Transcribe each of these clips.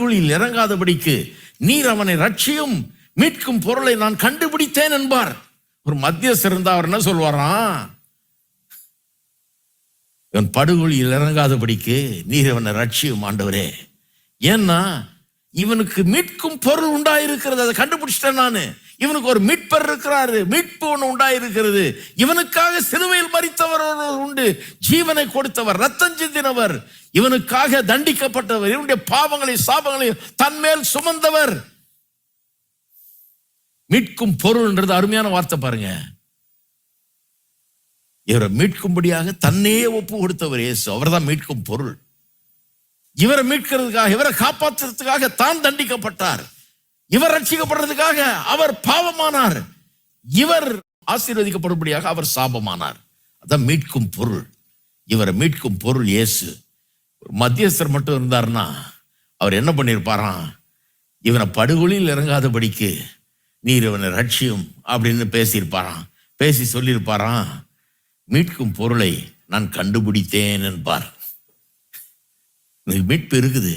படுகொலியில் இறங்காதபடிக்கு நீர் அவனை ரட்சியும் மீட்கும் பொருளை நான் கண்டுபிடித்தேன் என்பார். ஒரு மத்தியஸ்தர் இருந்தா அவர் என்ன சொல்வாராம் இவன் படுகொலியில் இறங்காதபடிக்கு நீர் அவனை ரட்சியும் ஆண்டவரே. ஏன்னா இவனுக்கு மீட்கும் பொருள் உண்டாயிருக்கிறது. அதை கண்டுபிடிச்சிட்டேன் நான். இவனுக்கு ஒரு மீட்பர் இருக்கிறாரு. மீட்பு ஒன்று உண்டாயிருக்கிறது. இவனுக்காக சிலுவையில் மறித்தவர் உண்டு. ஜீவனை கொடுத்தவர் ரத்தம் சிந்தினவர். இவனுக்காக தண்டிக்கப்பட்டவர். இவனுடைய பாவங்களை சாபங்களையும் தன்மேல் சுமந்தவர். மீட்கும் பொருள்ன்றது அருமையான வார்த்தை பாருங்க. இவரை மீட்கும்படியாக தன்னையே ஒப்பு கொடுத்தவர் இயேசு. அவர்தான் மீட்கும் பொருள். இவரை மீட்கிறதுக்காக இவரை காப்பாற்றுறதுக்காக தான் தண்டிக்கப்பட்டார். இவர் ரட்சிக்கப்படுறதுக்காக அவர் பாவமானார். இவர் ஆசீர்வதிக்கப்படும்படியாக அவர் சாபமானார். அதான் மீட்கும் பொருள். இவரை மீட்கும் பொருள் இயேசு. மத்தியஸ்தர் மட்டும் இருந்தார்னா அவர் என்ன பண்ணியிருப்பாராம் இவனை படுகொலியில் இறங்காதபடிக்கு நீர் இவனை ரட்சியும் அப்படின்னு பேசியிருப்பாராம் பேசி சொல்லியிருப்பாராம் மீட்கும் பொருளை நான் கண்டுபிடித்தேன் என்பார். மீட்பு இருக்குது.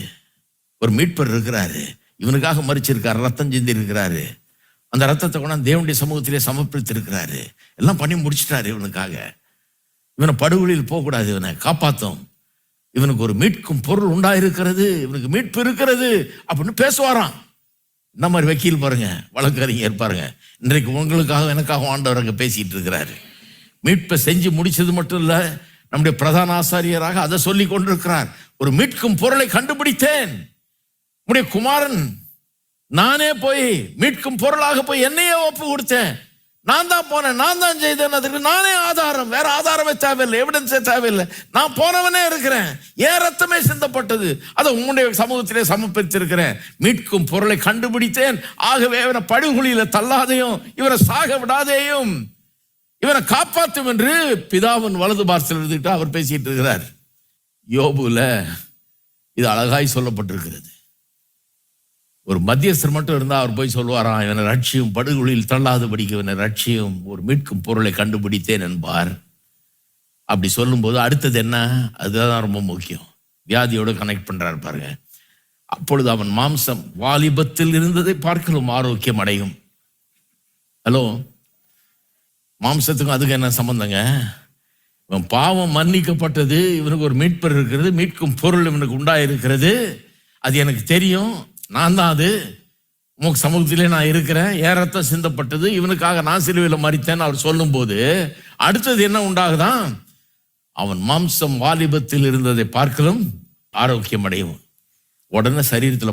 ஒரு மீட்பர் இருக்கிறாரு. இவனுக்காக மறிச்சிருக்காரு ரத்தம் சிந்தி இருக்கிறாரு அந்த ரத்தத்தை கொண்டாந்து தேவனுடைய சமூகத்திலே சமர்ப்பித்திருக்கிறாரு. எல்லாம் பண்ணி முடிச்சிட்டாரு இவனுக்காக. இவனை படுகொலியில் போகக்கூடாது இவனை காப்பாத்தும். இவனுக்கு ஒரு மீட்கும் பொருள் உண்டாயிருக்கிறது இவனுக்கு மீட்பு இருக்கிறது அப்படின்னு பேசுவாராம். இந்த மாதிரி வக்கீல் பாருங்க வழக்கறிஞர் பாருங்க. இன்றைக்கு உங்களுக்காக எனக்காக ஆண்டவர் பேசிட்டு இருக்கிறாரு. மீட்பை செஞ்சு முடிச்சது மட்டும் இல்லை நம்முடைய பிரதான ஆசாரியராக அதை சொல்லி கொண்டிருக்கிறார். ஒரு மீட்கும் பொருளை கண்டுபிடித்தேன். உடைய குமாரன் நானே போய் மீட்கும் பொருளாக போய் என்னையே ஒப்பு கொடுத்தேன். நான் தான் போனேன் நான் தான் செய்தேன். அதுக்கு நானே ஆதாரம். வேற ஆதாரமே தேவையில்லை எவிடன்ஸே தேவையில்லை. நான் போனவனே இருக்கிறேன். ஏன் ரத்தமே சிந்தப்பட்டது. அதை உங்களுடைய சமூகத்திலே சமர்ப்பித்திருக்கிறேன். மீட்கும் பொருளை கண்டுபிடித்தேன். ஆகவே இவனை படுகொலியில தள்ளாதையும் இவரை சாக விடாதேயும் இவனை காப்பாற்றும் என்று பிதாவின் வலது பார்சல் எழுதிட்டு அவர் பேசிட்டு இருக்கிறார். யோபுல இது அழகாய் சொல்லப்பட்டிருக்கிறது. ஒரு மத்தியஸ்தர் மட்டும் இருந்தால் அவர் போய் சொல்லுவாராம் இவனை ரட்சியும் படுகொலியில் தள்ளாதபடிக்கு இவனை ரட்சியும் ஒரு மீட்கும் பொருளை கண்டுபிடித்தேன் என்பார். அப்படி சொல்லும்போது அடுத்தது என்ன? அதுதான் ரொம்ப முக்கியம். வியாதியோடு கனெக்ட் பண்ணுறாரு பாருங்க. அப்பொழுது அவன் மாம்சம் வாலிபத்தில் இருந்ததை பார்க்கலும் ஆரோக்கியம் அடையும். ஹலோ மாம்சத்துக்கும் அதுக்கு என்ன சம்மந்தங்க இவன் பாவம் மன்னிக்கப்பட்டது இவனுக்கு ஒரு மீட்பர் இருக்கிறது மீட்கும் பொருள் இவனுக்கு உண்டாயிருக்கிறது. அது எனக்கு தெரியும். நான் தான் அது. உமக்கு சமூகத்திலே நான் இருக்கிறேன். ஏன் ரத்தம் சிந்தப்பட்டது? இவனுக்காக நான் சிலுவையில் மறித்தேன்னு அவர் சொல்லும்போது அடுத்தது என்ன உண்டாகுதான்? அவன் மாம்சம் வாலிபத்தில் இருந்ததை பார்க்கலும் ஆரோக்கியம் அடையும் உடனே சரீரத்தில்